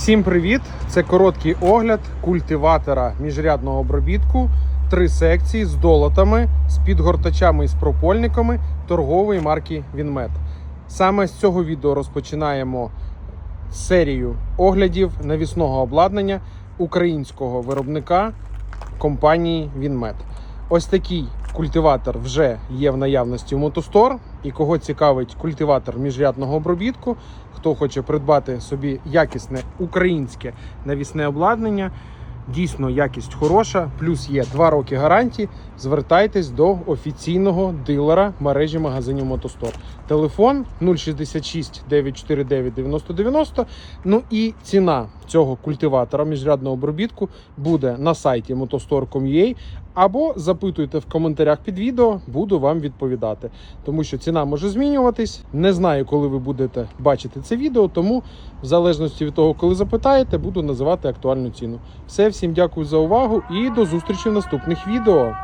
Всім привіт! Це короткий огляд культиватора міжрядного обробітку. Три секції з долотами, з підгортачами і з пропольниками торгової марки Вінмет. Саме з цього відео розпочинаємо серію оглядів навісного обладнання українського виробника компанії Вінмет. Ось такий культиватор вже є в наявності в Мотостор. І кого цікавить культиватор міжрядного обробітку, хто хоче придбати собі якісне українське навісне обладнання. Дійсно, якість хороша, плюс є 2 роки гарантії. Звертайтесь до офіційного дилера мережі магазинів Мотостор. Телефон 066 949 9090. Ну і ціна цього культиватора міжрядного обробітку буде на сайті motostore.com.ua або запитуйте в коментарях під відео, буду вам відповідати. Тому що ціна може змінюватись. Не знаю, коли ви будете бачити це відео, тому в залежності від того, коли запитаєте, буду називати актуальну ціну. Все, всім дякую за увагу і до зустрічі в наступних відео.